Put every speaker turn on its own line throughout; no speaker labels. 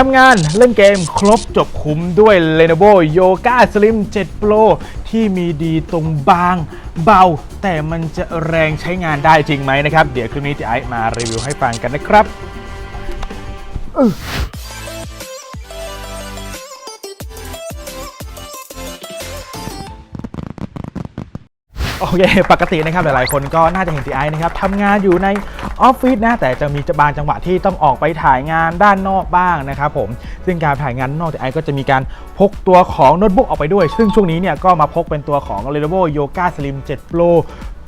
ทำงานเล่นเกมครบจบคุ้มด้วย Lenovo Yoga Slim 7 Pro ที่มีดีตรงบางเบา แต่มันจะแรงใช้งานได้จริงไหมนะครับ เดี๋ยวคลิปนี้จะไอซ์มารีวิวให้ฟังกันนะครับ โอเค ปกตินะครับหลายๆ คนก็น่าจะเห็นตีไอนะครับทำงานอยู่ในออฟฟิศนะแต่จะมีบางจังหวะที่ต้องออกไปถ่ายงานด้านนอกบ้างนะครับผมซึ่งการถ่ายงานนอกตีไอก็จะมีการพกตัวของโน้ตบุ๊กออกไปด้วย ซึ่งช่วงนี้เนี่ยก็มาพกเป็นตัวของ Lenovo Yoga Slim 7 Pro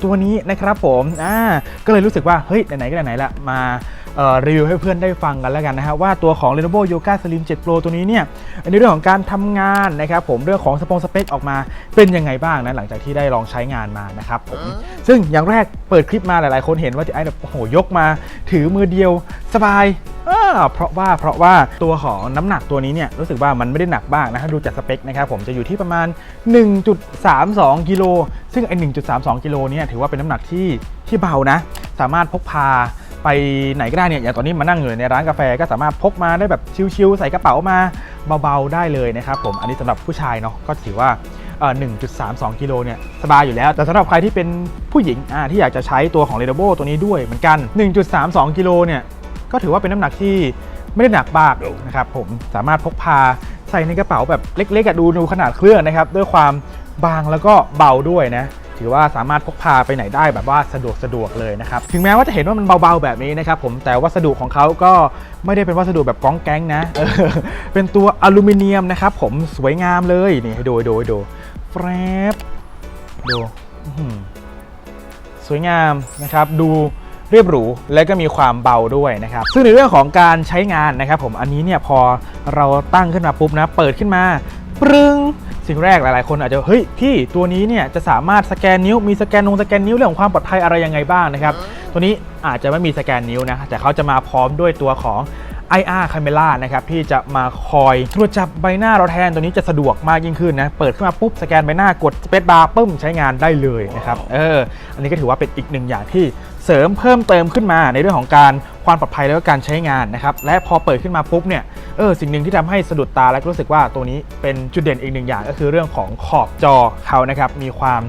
ตัวนี้นะครับผมอ่าก็เลยรู้สึกว่าเฮ้ยไหนๆก็ไหนๆละมาเอ่อรีวิวให้เพื่อนได้ฟังกันแล้วกันนะฮะว่าตัวของ Lenovo Yoga Slim 7 Pro ตัวนี้เนี่ยในเรื่องของการทำงานนะครับผมเรื่องของสปงสเปคออกมาเป็นยังไงบ้างนะหลังจากที่ได้ลองใช้งานมานะครับผมซึ่งอย่างแรกเปิดคลิปมาหลายๆ คนเห็นว่าที่ไอ้แบบโอ้โหยกมา ถือมือเดียวสบายอ่าเพราะว่าเพราะว่าตัวของน้ำหนักตัวนี้เนี่ยรู้สึกว่ามันไม่ได้หนักบ้างนะถ้าดูจากสเปคนะครับผมจะอยู่ที่ประมาณ 1.32กิโลซึ่งไอ้1.32กิโลเนี่ยถือว่าเป็นน้ำหนักที่ที่เบานะ สามารถพกพาไปไหนก็ได้เนี่ยอย่างตอนนี้มานั่งอยู่ในร้านกาแฟก็สามารถพกมาได้แบบชิวๆใส่กระเป๋ามาเบาๆได้เลยนะครับผมอันนี้สำหรับผู้ชายเนาะก็ถือว่าเอ่อ1.32 กิโลเนี่ยสบายอยู่แล้ว แต่สำหรับใครที่เป็นผู้หญิงอ่าที่อยากจะใช้ตัวของ Lenovo ตัวนี้ด้วยเหมือนกัน 1.32 กิโลเนี่ย ก็ถือว่าเป็นน้ำหนักที่ไม่ได้หนักมากนะครับผมสามารถพกพาใส่ในกระเป๋าแบบเล็กๆอะดูดูขนาดเครื่องนะครับ ด้วยความบางแล้วก็เบาด้วยนะถือว่าสามารถพกพาไปไหนได้แบบว่าสะดวกสะดวกเลยนะครับ ถึงแม้ว่าจะเห็นว่ามันเบาๆแบบนี้นะครับผมแต่วัสดุของเขาก็ไม่ได้เป็นวัสดุแบบก้องแก๊งนะเออเป็นตัวอลูมิเนียมนะครับผมสวยงามเลยนี่ให้ดูให้ดูให้ดูแฟรบดูอื้อหือสวยงามนะครับ ดู เรียบหรูและก็มีความเบาด้วยนะครับ ซึ่งในเรื่องของการใช้งานนะครับผมอันนี้เนี่ยพอเราตั้งขึ้นมาปุ๊บนะเปิดขึ้นมาปรึงสิ่งแรกหลายๆคนอาจจะเฮ้ยพี่ตัวนี้เนี่ยจะสามารถสแกนนิ้วมีสแกนนงสแกนนิ้วเรื่องของความปลอดภัยอะไรยังไงบ้างนะครับตัวนี้อาจจะไม่มีสแกนนิ้วนะแต่เขาจะมาพร้อมด้วยตัวของ IR Camera นะครับที่จะมาคอยตรวจจับใบหน้าเราแทนตัวนี้จะสะดวกมากยิ่งขึ้นนะเปิดขึ้นมาปุ๊บสแกนใบหน้ากดสเปซบาร์ปึ้มใช้งานได้เลยนะครับเอออันนี้ก็ถือว่าเป็นอีกหนึ่งอย่างที่ เสริมเพิ่มเติมขึ้นมาในเรื่องของการความปลอดภัยแล้วก็การใช้งานนะครับและพอเปิดขึ้นมาปุ๊บเนี่ย เออสิ่งหนึ่งที่ทำให้สะดุดตาและรู้สึกว่าตัวนี้เป็นจุดเด่นอีกหนึ่งอย่างก็คือเรื่องของขอบจอเขานะครับมีความ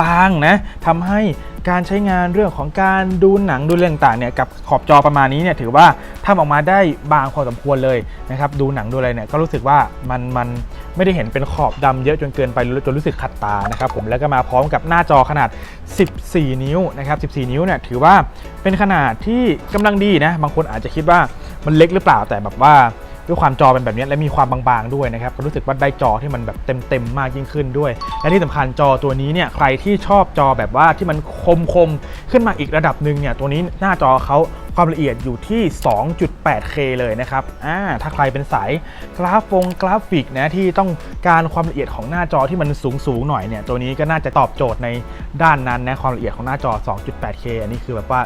บางนะทำให้การใช้งานเรื่องของการดูหนังดูเรื่องต่างเนี่ยกับขอบจอประมาณนี้เนี่ยถือว่าทำออกมาได้บางพอสมควรเลยนะครับดูหนังดูอะไรเนี่ยก็รู้สึกว่ามันมันไม่ได้เห็นเป็นขอบดำเยอะจนเกินไปจนรู้สึกขัดตานะครับผมแล้วก็มาพร้อมกับหน้าจอขนาด 14 นิ้วนะครับ14 นิ้วเนี่ยถือว่าเป็นขนาดที่กำลังดีนะบางคนอาจจะคิดว่ามันเล็กหรือเปล่าแต่แบบว่า ด้วยความจอเป็นแบบนี้และมีความบางๆด้วยนะครับก็รู้สึกว่าได้จอที่มันแบบเต็มๆมากยิ่งขึ้นด้วย และที่สำคัญจอตัวนี้เนี่ยใครที่ชอบจอแบบว่าที่มันคมๆขึ้นมาอีกระดับหนึ่งเนี่ยตัวนี้หน้าจอเขาความละเอียดอยู่ที่ 2.8K เลยนะครับ อ่า ถ้าใครเป็นสายกราฟงกราฟิกนะที่ต้องการความละเอียดของหน้าจอที่มันสูงๆหน่อยเนี่ย ตัวนี้ก็น่าจะตอบโจทย์ในด้านนั้นนะ ความละเอียดของหน้าจอ 2.8K อันนี้คือแบบว่า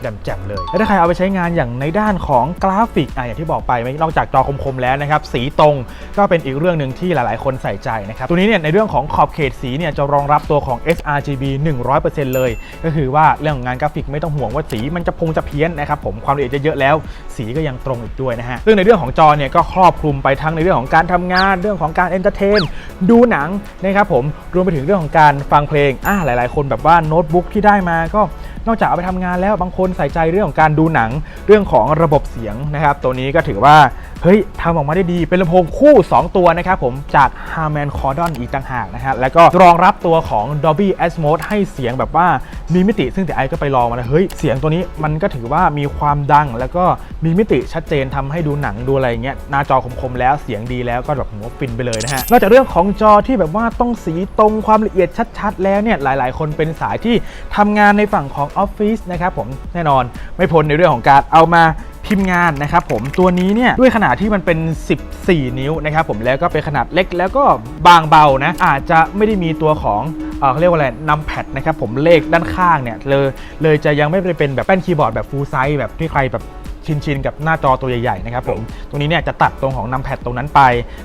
แจ่มๆเลย แล้วถ้าใครเอาไปใช้งานอย่างในด้านของกราฟิกอะอย่างที่บอกไปไม่นอกจากจอคมๆแล้วนะครับสีตรงก็เป็นอีกเรื่องหนึ่งที่หลายๆ คนใส่ใจนะครับตัวนี้เนี่ยในเรื่องของขอบเขตสีเนี่ยจะรองรับตัวของ sRGB 100%เลย ก็คือว่าเรื่องของงานกราฟิกไม่ต้องห่วงว่าสีมันจะพงจะเพี้ยนนะครับผมความละเอียดจะเยอะแล้ว สีก็ยังตรงอีกด้วยนะฮะซึ่งในเรื่องของจอเนี่ยก็ครอบคลุมไปทั้งในเรื่องของการทำงานเรื่องของการเอนเตอร์เทนดูหนังนะครับผมรวมไปถึงเรื่องของการฟังเพลงอ่าหลาย ๆ คนแบบว่าโน้ตบุ๊กที่ได้มาก็ นอกจากเอาไปทำงานแล้วบางคนใส่ใจเรื่องของการดูหนังเรื่องของระบบเสียงนะครับ ตัวนี้ก็ถือว่า เฮ้ยทำออกมาได้ดี เป็นลำโพงคู่ 2 ตัวนะครับผมจาก Harman Kardon อีกต่างหากนะฮะ แล้วก็รองรับตัวของ Dolby Atmos ให้เสียงแบบว่ามีมิติ ซึ่งแต่ไอก็ไปลองมาแล้วเฮ้ย เสียงตัวนี้มันก็ถือว่ามีความดัง แล้วก็มีมิติชัดเจนทำให้ดูหนังดูอะไรอย่างเงี้ย หน้าจอคมๆแล้วเสียงดีแล้วก็แบบหัวฟินไปเลยนะฮะ นอกจากเรื่องของจอที่แบบว่าต้องสีตรงความละเอียดชัด ๆ แล้วเนี่ยหลายๆ คนเป็นสายที่ทำงานในฝั่งของออฟฟิศนะครับผมแน่นอนไม่พ้นในเรื่องของการเอามาพิมพ์งานนะครับผมตัวนี้เนี่ยด้วยขนาดที่มันเป็น 14 นิ้วนะครับผมแล้วก็เป็นขนาดเล็กแล้วก็บางเบานะอาจจะไม่ได้มีตัวของเขาเรียกว่าอะไรนัมแพดนะครับผมเลขด้านข้างเนี่ยเลยเลยจะยังไม่ได้เป็นแบบแป้นคีย์บอร์ดแบบฟูลไซส์แบบที่ใครแบบชินชินกับหน้าจอตัวใหญ่ๆนะครับผมตรงนี้เนี่ยจะตัดตรงของนัมแพดตรงนั้นไป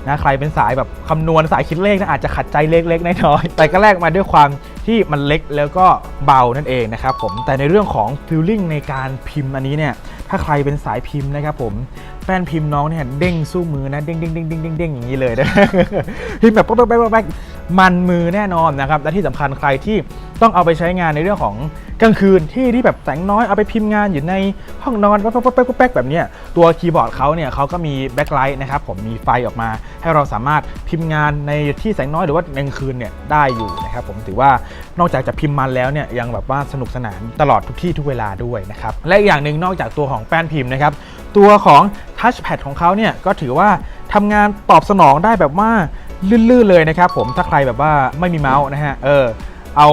นะใครเป็นสายแบบคำนวณสายคิดเลขนะอาจจะขัดใจเล็กๆน้อยๆแต่ก็แลกมาด้วยความที่มันเล็กแล้วก็เบานั่นเองนะครับผมแต่ในเรื่องของฟิลลิ่งในการพิมพ์อันนี้เนี่ย ถ้าใครเป็นสายพิมพ์นะครับผมแป้นพิมพ์น้องเนี่ยเด้งสู้มือนะเด้งเด้งเด้งเด้งเด้งเด้งอย่างนี้เลยนะพิมพ์แบบป๊อกป๊อกป๊อกป๊อกมันมือแน่นอนนะครับและที่สำคัญใครที่ต้องเอาไปใช้งานในเรื่องของกลางคืนที่ที่แบบแสงน้อยเอาไปพิมพ์งานอยู่ในห้องนอนป๊อกป๊อกป๊อกป๊อกป๊อกแบบนี้ตัวคีย์บอร์ดเขาเนี่ยเขาก็มีแบ็คไลท์นะครับผมมีไฟออกมา ให้เราสามารถพิมพ์งานในที่แสงน้อยหรือว่ากลางคืนเนี่ยได้อยู่นะครับผมถือว่านอกจากจะพิมพ์มันแล้วเนี่ยยังแบบว่าสนุกสนานตลอดทุกที่ทุกเวลาด้วยนะครับและอีกอย่างหนึ่งนอกจากตัวของแป้นพิมพ์นะครับ ตัวของทัชแพดของเขาเนี่ยก็ถือว่าทำงานตอบสนองได้แบบว่าลื่นๆเลยนะครับผมถ้าใครแบบว่าไม่มีเมาส์นะฮะเออเอา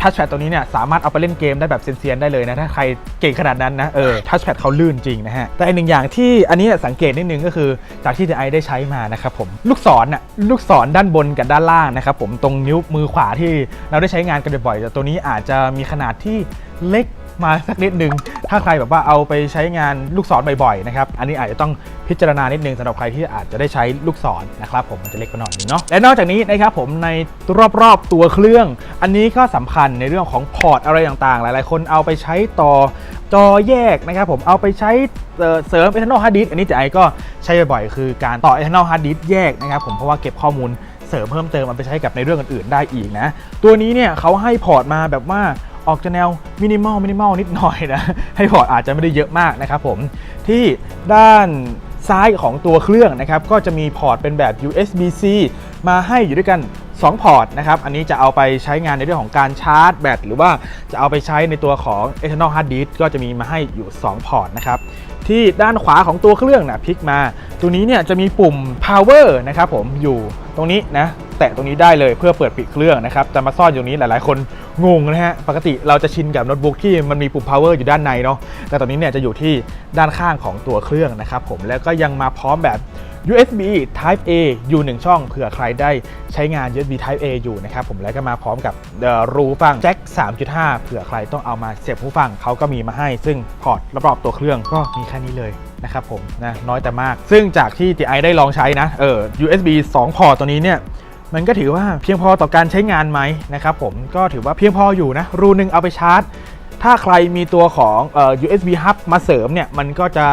ทัชแพดตัวนี้เนี่ยสามารถเอาไปเล่นเกมได้แบบเซียนๆได้เลยนะถ้าใครเก่งขนาดนั้นนะเออทัชแพดเขาลื่นจริงนะฮะแต่อีกหนึ่งอย่างที่อันนี้สังเกตนิดนึงก็คือจากที่ไอได้ใช้มานะครับผมลูกศรน่ะลูกศรด้านบนกับด้านล่างนะครับผมตรงนิ้วมือขวาที่เราได้ใช้งานกันบ่อยๆแต่ตัวนี้อาจจะมีขนาดที่เล็ก มาสักนิดนึง ถ้าใครแบบว่าเอาไปใช้งานลูกศรบ่อยๆนะครับ อันนี้อาจจะต้องพิจารณานิดนึงสำหรับใครที่อาจจะได้ใช้ลูกศรนะครับผมมันจะเล็กไปหน่อยนึงเนาะ และนอกจากนี้นะครับผมในรอบๆตัวเครื่อง อันนี้ก็สำคัญในเรื่องของพอร์ตอะไรต่างๆ หลายๆ คนเอาไปใช้ต่อจอแยกนะครับผมเอาไปใช้เเสริม internal hard disk อันนี้จะไอก็ใช้บ่อยๆ คือการต่อ internal hard disk แยกนะครับผมเพราะว่าเก็บข้อมูลเสริมเพิ่มเติมมันไปใช้กับในเรื่องอื่นๆได้อีกนะ ตัวนี้เนี่ยเขาให้พอร์ตมาแบบว่า ออกจะแนวมินิมอลมินิมอลนิดหน่อยนะ ให้พอร์ตอาจจะไม่ได้เยอะมากนะครับผม ที่ด้านซ้ายของตัวเครื่องนะครับ ก็จะมีพอร์ตเป็นแบบ USB-C มาให้อยู่ด้วยกัน 2 พอร์ตนะครับ อันนี้จะเอาไปใช้งานในเรื่องของการชาร์จแบตหรือว่าจะเอาไปใช้ในตัวของ external hard disk ก็จะมีมาให้อยู่ 2 พอร์ตนะครับที่ด้านขวาของตัวเครื่องนะพลิกมา ตัวนี้เนี่ยจะมีปุ่ม power นะครับผมอยู่ตรงนี้นะแตะตรงนี้ได้เลยเพื่อเปิดปิดเครื่องนะครับจะมาซ่อนอยู่นี้หลายๆ คนงงนะฮะปกติเราจะชินกับโน้ตบุ๊กที่มันมีปุ่ม power อยู่ด้านในเนาะแต่ตอนนี้เนี่ยจะอยู่ที่ด้านข้างของตัวเครื่องนะครับผมแล้วก็ยังมาพร้อมแบบ USB Type A อยู่1ช่องเผื่อใครได้ใช้งาน USB Type A อยู่นะครับผมแล้วก็มาพร้อมกับรูฟังแจ็ค 3.5 เผื่อใครต้องเอามาเสียบหูฟังเขาก็มีมาให้ ซึ่งพอร์ตรอบๆตัวเครื่องก็มีแค่นี้เลยนะครับผมนะน้อยแต่มาก ซึ่งจากที่ TI ได้ลองใช้นะเออ USB 2 พอร์ตตัวนี้เนี่ยมันก็ถือว่าเพียงพอต่อการใช้งานไหมนะครับผมก็ถือว่าเพียงพออยู่นะรูหนึ่งเอาไปชาร์จ ถ้าใครมีตัวของออ USB hub มาเสริมเนี่ยมันก็จะ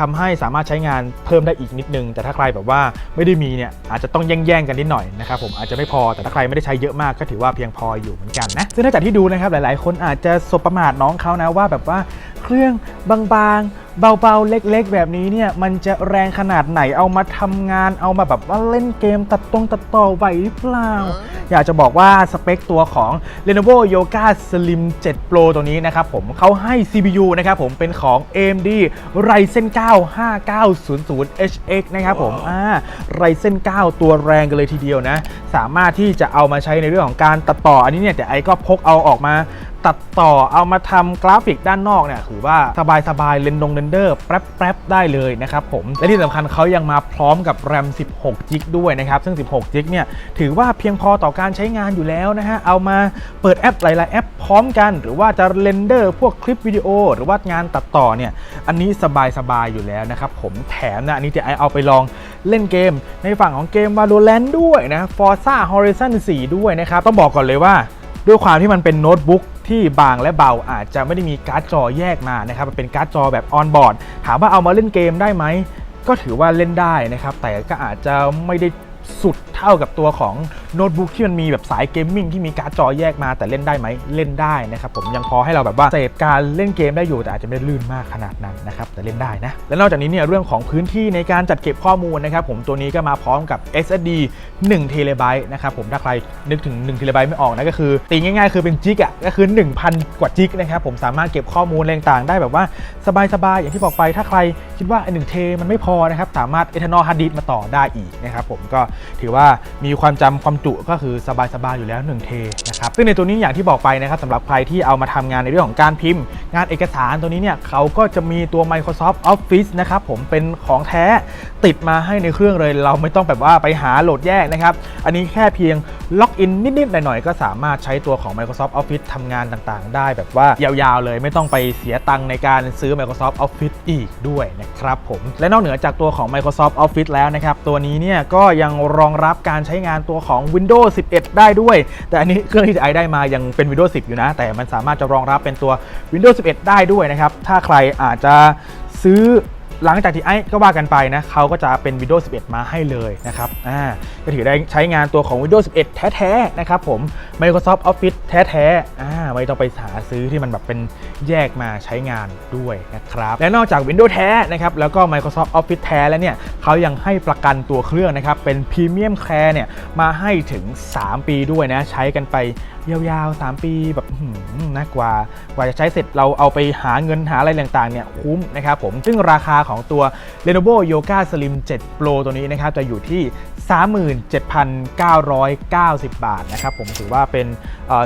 ทำให้สามารถใช้งานเพิ่มได้อีกนิดนึง แต่ถ้าใครแบบว่าไม่ได้มีเนี่ยอาจจะต้องแย่งๆกันนิดหน่อยนะครับผมอาจจะไม่พอแต่ถ้าใครไม่ได้ใช้เยอะมากก็ถือว่าเพียงพออยู่เหมือนกันนะซึ่งถ้าจากที่ดูนะครับหลาย ๆ คนอาจจะสบประมาทน้องเขานะว่าแบบว่าเครื่องบางๆ เบาๆ เล็กๆ แบบนี้เนี่ย มันจะแรงขนาดไหนเอามาทำงานเอามาแบบว่าเล่นเกมตัดตรงตัดต่อไหวหรือเปล่า อยากจะบอกว่าสเปคตัวของ Lenovo Yoga Slim 7 Pro ตัวนี้นะครับผมเขาให้ CPU นะครับผมเป็นของ AMD Ryzen 9 5900 HX นะครับผมอ่า Ryzen 9 ตัวแรงกันเลยทีเดียวนะ สามารถที่จะเอามาใช้ในเรื่องของการตัดต่ออันนี้เนี่ยแต่ไอก็พกเอาออกมา ตัดต่อเอามาทำกราฟิกด้านนอกเนี่ยถือว่าสบายๆเลนดงเรนเดอร์แป๊บๆได้เลยนะครับผม และที่สำคัญเขายังมาพร้อมกับ RAM 16 g b ด้วยนะครับ ซึ่ง 16 g b เนี่ยถือว่าเพียงพอต่อการใช้งานอยู่แล้วนะฮะ เอามาเปิดแอปหลายๆแอปพร้อมกัน หรือว่าจะเรนเดอร์พวกคลิปวิดีโอ หรือว่างานตัดต่อเนี่ยอันนี้สบายๆอยู่แล้วนะครับผมแถมนะอันนี้จะไอเอาไปลองเล่นเกม ในฝั่งของเกม Valorant ด้วยนะ Forza Horizon 4 ด้วยนะครับต้องบอกก่อนเลยว่าด้วยความที่มันเป็นโน้ตบุ๊ก ที่บางและเบาอาจจะไม่ได้มีการ์ดจอแยกมานะครับมันเป็นการ์ดจอแบบออนบอร์ดถามว่าเอามาเล่นเกมได้ไหมก็ถือว่าเล่นได้นะครับ แต่ก็อาจจะไม่ได้สุดเท่ากับตัวของโน้ตบุ๊กที่มันมีแบบสายเกมมิ่งที่มีการ์ดจอแยกมาแต่เล่นได้ไหมเล่นได้นะครับผมยังพอให้เราแบบว่าเสพการเล่นเกมได้อยู่แต่อาจจะไม่ลื่นมากขนาดนั้นนะครับแต่เล่นได้นะและนอกจากนี้เนี่ยเรื่องของพื้นที่ในการจัดเก็บข้อมูลนะครับผมตัวนี้ก็มาพร้อมกับ SSD 1 t b นะครับผมถ้าใครนึกถึง1 t b ไม่ออกนะก็คือตีง่ายๆ คือเป็นจิกอะก็คือ 1,000 กว่าจิกนะครับผมสามารถเก็บข้อมูลอะไรต่างๆได้แบบว่าสบายๆอย่างที่บอกไปถ้าใครคิดว่าไอ้1เทมันไม่พอนะครับสามารถ internal hard disk มาต่อได้อีกนะครับผมก็ถือว่ามีความจำความจุก็คือสบายๆอยู่แล้ว 1 เทนะครับซึ่งในตัวนี้อย่างที่บอกไปนะครับสำหรับใครที่เอามาทำงานในเรื่องของการพิมพ์ งานเอกสารตัวนี้เนี่ยเขาก็จะมีตัว Microsoft Office นะครับผมเป็นของแท้ติดมาให้ในเครื่องเลย เราไม่ต้องแบบว่าไปหาโหลดแยกนะครับ อันนี้แค่เพียง ล็อกอินนิดๆหน่อยๆก็สามารถใช้ตัวของ Microsoft Office ทำงานต่างๆ ได้แบบว่ายาวๆเลยไม่ต้องไปเสียตังค์ในการซื้อ Microsoft Office อีกด้วยนะครับผมและนอกเหนือจากตัวของ Microsoft Office แล้วนะครับ ตัวนี้เนี่ยก็ยังรองรับการใช้งานตัวของ Windows 11 ได้ด้วย แต่อันนี้เครื่องที่ไอได้มายังเป็น Windows 10 อยู่นะ แต่มันสามารถจะรองรับเป็นตัว Windows 11 ได้ด้วยนะครับ ถ้าใครอาจจะซื้อ หลังจากที่ไอ้ก็ว่ากันไปนะเขาก็จะเป็น Windows 11 มาให้เลยนะครับอ่าก็ถือได้ใช้งานตัวของ Windows 11 แท้ๆนะครับผม Microsoft Office แท้ๆอ่าไม่ต้องไปหาซื้อที่มันแบบเป็นแยกมาใช้งานด้วยนะครับและนอกจาก Windows แท้นะครับแล้วก็ Microsoft Office แท้แล้วเนี่ยเขายังให้ประกันตัวเครื่องนะครับเป็น Premium Care เนี่ยมาให้ถึง 3 ปีด้วยนะใช้กันไป ยาวๆ 3 ปีแบบอื้อหือนะกว่ากว่าจะใช้เสร็จเราเอาไปหาเงินหาอะไรต่างๆเนี่ยคุ้มนะครับผม ซึ่งราคาของตัว Lenovo Yoga Slim 7 Pro ตัวนี้นะครับจะอยู่ที่ 37,990 บาทนะครับผมถือว่าเป็น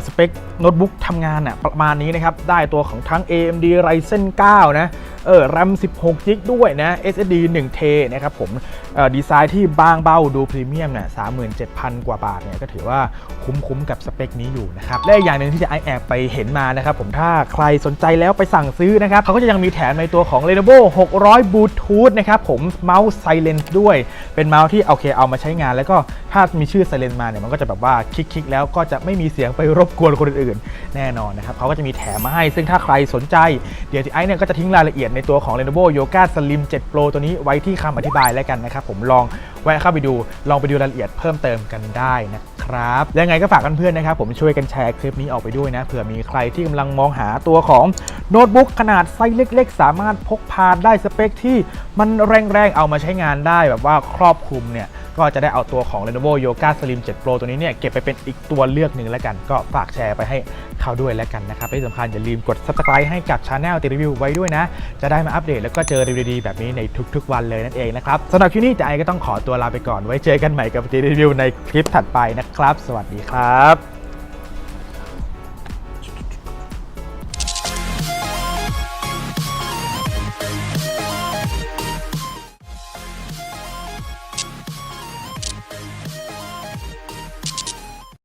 สเปคโน้ตบุ๊กทำงานอะประมาณนี้นะครับได้ตัวของทั้ง AMD Ryzen 9 นะ เออ RAM 16 g b ด้วยนะ SSD 1 t นะครับผมออดีไซน์ที่บางเบาดูพรีเมียมเนี่ย37,000 กว่าบาทเนี่ยก็ถือว่าคุ้มๆกับสเปคนี้อยู่นะครับ และอีกอย่างหนึ่งที่จะไอแอบไปเห็นมานะครับผมถ้าใครสนใจแล้วไปสั่งซื้อนะครับเขาก็จะยังมีแถมในตัวของ Lenovo 600 Bluetooth นะครับผมเมาส์ Silence ด้วยเป็นเมาส์ที่โอเคเอามาใช้งาน แล้วก็ถ้ามีชื่อ Silence มาเนี่ยมันก็จะแบบว่าคลิกๆ แล้วก็จะไม่มีเสียงไปรบกวนคนอื่นๆแน่นอนนะครับเขาก็จะมีแถมมาให้ ซึ่งถ้าใครสนใจเดี๋ยวไอเนี่ยก็จะทิ้งรายละเอียดในตัวของ Lenovo Yoga Slim 7 Pro ตัวนี้ไว้ที่คำอธิบายแล้วกันนะครับผมลองแวะเข้าไปดูลองไปดูรายละเอียดเพิ่มเติมกันได้นะครับยังไงก็ฝากเพื่อนๆนะครับผมช่วยกันแชร์คลิปนี้ออกไปด้วยนะเผื่อมีใครที่กำลังมองหาตัวของโน้ตบุ๊กขนาดไซส์เล็ก ๆ สามารถพกพาได้สเปคที่มันแรงๆเอามาใช้งานได้แบบว่าครอบคลุมเนี่ย ก็จะได้เอาตัวของ Lenovo Yoga Slim 7 Pro ตัวนี้เนี่ยเก็บไปเป็นอีกตัวเลือกหนึ่งแล้วกัน ก็ฝากแชร์ไปให้เขาด้วยแล้วกันนะครับที่สำคัญอย่าลืมกด Subscribe ให้กับ Channel ตีรีวิวไว้ด้วยนะ จะได้มาอัปเดตแล้วก็เจอรีวิวดีๆแบบนี้ในทุกๆ วันเลยนั่นเองนะครับสำหรับคลิปนี้จะไอก็ต้องขอตัวลาไปก่อนไว้เจอกันใหม่กับตีรีวิวในคลิปถัดไปนะครับ สวัสดีครับ